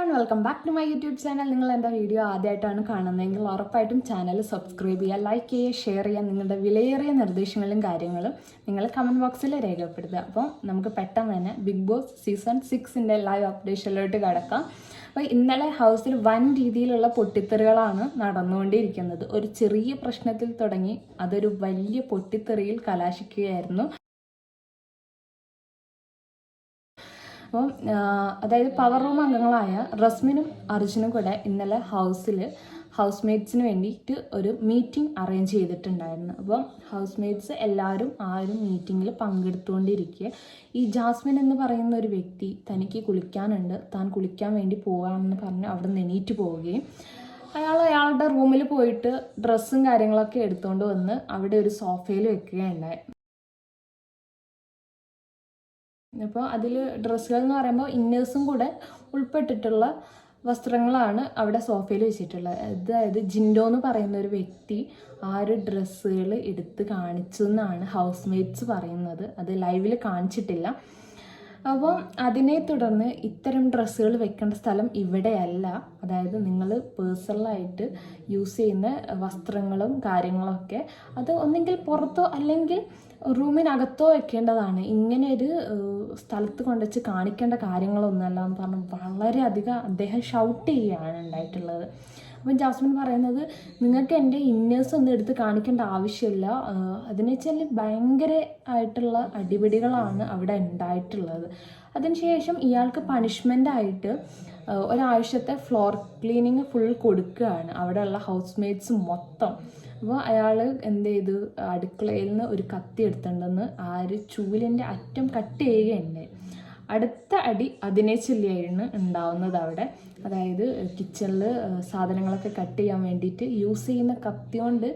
One welcome back to my YouTube channel നിങ്ങൾ എന്റെ video ആദ്യമായിട്ടാണ് കാണുന്നതെങ്കിൽ ഉറപ്പായിട്ടും ചാനൽ സബ്സ്ക്രൈബ് ചെയ്യുക ലൈക്ക് ചെയ്യുക ഷെയർ ചെയ്യുക നിങ്ങളുടെ വിലയേറിയ നിർദ്ദേശങ്ങളും കാര്യങ്ങളും നിങ്ങൾ കമന്റ് ബോക്സിൽ രേഖപ്പെടുത്തുക. അപ്പോൾ നമുക്ക് പെട്ടെന്ന് തന്നെ ബിഗ് ബോസ് സീസൺ സിക്സിന്റെ ലൈവ് അപ്ഡേഷനിലോട്ട് കിടക്കാം. അപ്പോൾ ഇന്നലെ ഹൗസിൽ വൻ രീതിയിലുള്ള പൊട്ടിത്തെറികളാണ് നടന്നുകൊണ്ടിരിക്കുന്നത്. ഒരു ചെറിയ പ്രശ്നത്തിൽ തുടങ്ങി അതൊരു വലിയ പൊട്ടിത്തെറിയിൽ കലാശിക്കുകയായിരുന്നു. അപ്പം അതായത് പവർ റൂം അംഗങ്ങളായ റസ്മിനും അർജുനും കൂടെ ഇന്നലെ ഹൗസിൽ ഹൗസ് മേറ്റ്സിന് വേണ്ടിയിട്ട് ഒരു മീറ്റിംഗ് അറേഞ്ച് ചെയ്തിട്ടുണ്ടായിരുന്നു. അപ്പം ഹൗസ് മേറ്റ്സ് എല്ലാവരും ആ ഒരു മീറ്റിങ്ങിൽ പങ്കെടുത്തുകൊണ്ടിരിക്കുക ഈ ജാസ്മിൻ എന്ന് പറയുന്ന ഒരു വ്യക്തി തനിക്ക് കുളിക്കാനുണ്ട്. താൻ കുളിക്കാൻ വേണ്ടി പോകാമെന്ന് പറഞ്ഞ് അവിടെ നിന്ന് എണീറ്റ് പോവുകയും അയാൾ അയാളുടെ റൂമിൽ പോയിട്ട് ഡ്രസ്സും കാര്യങ്ങളൊക്കെ എടുത്തുകൊണ്ട് വന്ന് അവിടെ ഒരു സോഫയിൽ വെക്കുകയുണ്ടായി. അപ്പോൾ അതിൽ ഡ്രസ്സുകൾ എന്ന് പറയുമ്പോൾ ഇന്നേഴ്സും കൂടെ ഉൾപ്പെട്ടിട്ടുള്ള വസ്ത്രങ്ങളാണ് അവിടെ സോഫയിൽ വെച്ചിട്ടുള്ളത്. അതായത് ജിൻഡോ എന്ന് പറയുന്ന ഒരു വ്യക്തി ആ ഒരു ഡ്രസ്സുകൾ എടുത്ത് കാണിച്ചു എന്നാണ് ഹൗസ് മേറ്റ്സ് പറയുന്നത്. അത് ലൈവിൽ കാണിച്ചിട്ടില്ല. അപ്പോൾ അതിനെ തുടർന്ന് ഇത്തരം ഡ്രസ്സുകൾ വെക്കേണ്ട സ്ഥലം ഇവിടെയല്ല. അതായത് നിങ്ങൾ പേഴ്സണലായിട്ട് യൂസ് ചെയ്യുന്ന വസ്ത്രങ്ങളും കാര്യങ്ങളൊക്കെ അത് ഒന്നെങ്കിൽ പുറത്തോ അല്ലെങ്കിൽ റൂമിനകത്തോ വെക്കേണ്ടതാണ്. ഇങ്ങനെ ഒരു സ്ഥലത്ത് കൊണ്ടുവച്ച് കാണിക്കേണ്ട കാര്യങ്ങളൊന്നുമല്ല എന്ന് പറഞ്ഞ് വളരെയധികം അദ്ദേഹം ഷൗട്ട് ചെയ്യുകയാണ് ഉണ്ടായിട്ടുള്ളത്. അപ്പം ജാസ്മിൻ പറയുന്നത് നിങ്ങൾക്ക് എന്റെ ഇന്നേഴ്സ് ഒന്നും എടുത്ത് കാണിക്കേണ്ട ആവശ്യമില്ല. അതിന് ഭയങ്കര ആയിട്ടുള്ള അടിപിടികളാണ് അവിടെ ഉണ്ടായിട്ടുള്ളത്. അതിനുശേഷം ഇയാൾക്ക് പണിഷ്മെന്റ് ആയിട്ട് ഒരാഴ്ചത്തെ ഫ്ലോർ ക്ലീനിങ് ഫുൾ കൊടുക്കുകയാണ്. അവിടെയുള്ള ഹൗസ് മേറ്റ്സ് മൊത്തം. അപ്പോൾ അയാൾ എന്ത് ചെയ്തു? അടുക്കളയിൽ നിന്ന് ഒരു കത്തി എടുത്തിട്ടുണ്ടെന്ന് ആ ഒരു ചൂലിന്റെ അറ്റം കട്ട് ചെയ്യുകയുണ്ടായി അടുത്ത അടി അതിനെ ചൊല്ലിയായിരുന്നു ഉണ്ടാവുന്നത് അവിടെ. അതായത് കിച്ചണിൽ സാധനങ്ങളൊക്കെ കട്ട് ചെയ്യാൻ വേണ്ടിയിട്ട് യൂസ് ചെയ്യുന്ന കത്തി കൊണ്ട്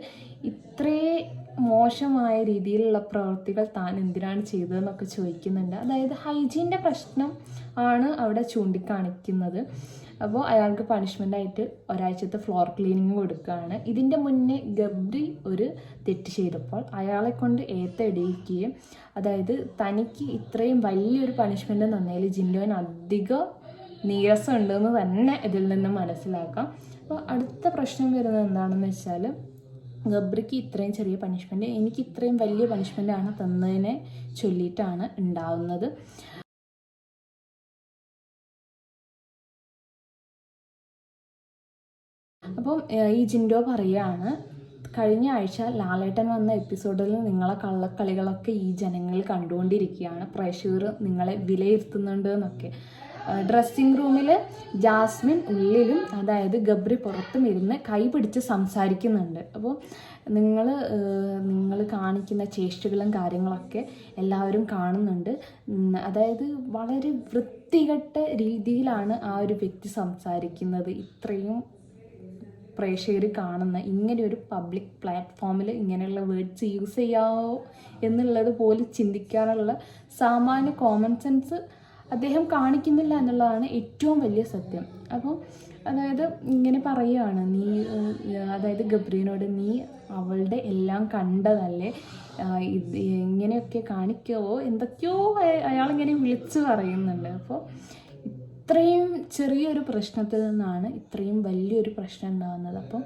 ഇത്രേ മോശമായ രീതിയിലുള്ള പ്രവൃത്തികൾ താൻ എന്തിനാണ് ചെയ്തതെന്നൊക്കെ ചോദിക്കുന്നുണ്ട്. അതായത് ഹൈജീന്റെ പ്രശ്നം ആണ് അവിടെ ചൂണ്ടിക്കാണിക്കുന്നത്. അപ്പോൾ അയാൾക്ക് പണിഷ്മെന്റ് ആയിട്ട് ഒരാഴ്ചത്തെ ഫ്ലോർ ക്ലീനിങ് കൊടുക്കുകയാണ്. ഇതിന്റെ മുന്നേ ഗബ്രി ഒരു തെറ്റ് ചെയ്തപ്പോൾ അയാളെ കൊണ്ട് ഏത്തടിയിക്കുകയും അതായത് തനിക്ക് ഇത്രയും വലിയൊരു പണിഷ്മെന്റ് തന്നതിൽ ജിൻഡോൻ അധികം നീരസം ഉണ്ടെന്ന് തന്നെ ഇതിൽ നിന്ന് മനസ്സിലാക്കാം. അപ്പോൾ അടുത്ത പ്രശ്നം വരുന്നത് എന്താണെന്ന് വെച്ചാൽ ഗബ്രിക്ക് ഇത്രയും ചെറിയ പണിഷ്മെന്റ് എനിക്ക് ഇത്രയും വലിയ പണിഷ്മെന്റാണ് തന്നതിനെ ചൊല്ലിയിട്ടാണ് ഉണ്ടാവുന്നത്. അപ്പം ഈ ജിൻഡോ പറയുകയാണ് കഴിഞ്ഞ ആഴ്ച ലാലേട്ടൻ വന്ന എപ്പിസോഡിൽ നിങ്ങളെ കള്ളക്കളികളൊക്കെ ഈ ജനങ്ങൾ കണ്ടുകൊണ്ടിരിക്കുകയാണ്. പ്രേക്ഷകർ നിങ്ങളെ വിലയിരുത്തുന്നുണ്ട് എന്നൊക്കെ. ഡ്രസ്സിങ് റൂമിൽ ജാസ്മിൻ ഉള്ളിലും അതായത് ഗബ്രി പുറത്തും ഇരുന്ന് കൈ പിടിച്ച് സംസാരിക്കുന്നുണ്ട്. അപ്പോൾ നിങ്ങൾ നിങ്ങൾ കാണിക്കുന്ന ചേഷ്ടകളും കാര്യങ്ങളൊക്കെ എല്ലാവരും കാണുന്നുണ്ട്. അതായത് വളരെ വൃത്തികെട്ട രീതിയിലാണ് ആ ഒരു വ്യക്തി സംസാരിക്കുന്നത്. ഇത്രയും പ്രേക്ഷകർ കാണുന്ന ഇങ്ങനെ ഒരു പബ്ലിക് പ്ലാറ്റ്ഫോമിൽ ഇങ്ങനെയുള്ള വേർഡ്സ് യൂസ് ചെയ്യാവോ എന്നുള്ളത് പോലും ചിന്തിക്കാനുള്ള സാമാന്യ കോമൺ സെൻസ് അദ്ദേഹം കാണിക്കുന്നില്ല എന്നുള്ളതാണ് ഏറ്റവും വലിയ സത്യം. അപ്പോൾ അതായത് ഇങ്ങനെ പറയുകയാണ് നീ അതായത് ഗബ്രീനോട് നീ അവളുടെ എല്ലാം കണ്ടതല്ലേ? ഇത് ഇങ്ങനെയൊക്കെ കാണിക്കുമോ എന്തൊക്കെയോ അയാളിങ്ങനെ വിളിച്ചു പറയുന്നുണ്ട്. അപ്പോൾ ഇത്രയും ചെറിയൊരു പ്രശ്നത്തിൽ നിന്നാണ് ഇത്രയും വലിയൊരു പ്രശ്നം ഉണ്ടാകുന്നത്. അപ്പം